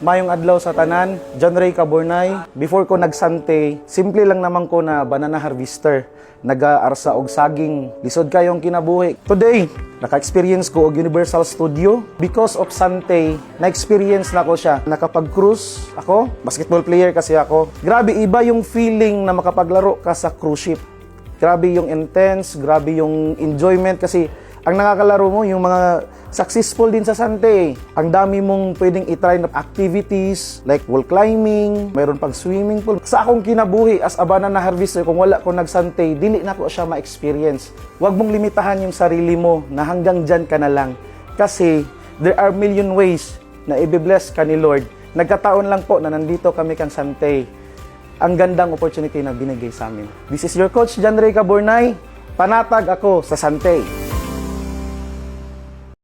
Mayong adlaw sa tanan, John Ray Caburnay. Before ko nagsante, simple lang naman ko na banana harvester. Nag-aarsa og saging. Lisod kayong kinabuhi. Today, naka-experience ko og Universal Studio. Because of Sante, na-experience na ko siya. Nakapag-cruise ako. Basketball player kasi ako. Grabe, iba yung feeling na makapaglaro ka sa cruise ship. Grabe yung intense, grabe yung enjoyment kasi ang nakakalaro mo yung mga successful din sa Sante. Ang dami mong pwedeng itry na activities like wall climbing, mayroon pag swimming pool. Sa akong kinabuhi as a banana harvester, kung wala ko nagsante, dili na ko siya ma-experience. Huwag mong limitahan yung sarili mo na hanggang dyan ka na lang. Kasi there are million ways na i-bless ka ni Lord. Nagkataon lang po na nandito kami kang Sante ang gandang opportunity na binigay sa amin. This is your coach, John Ray Caburnay. Panatag ako sa Sante.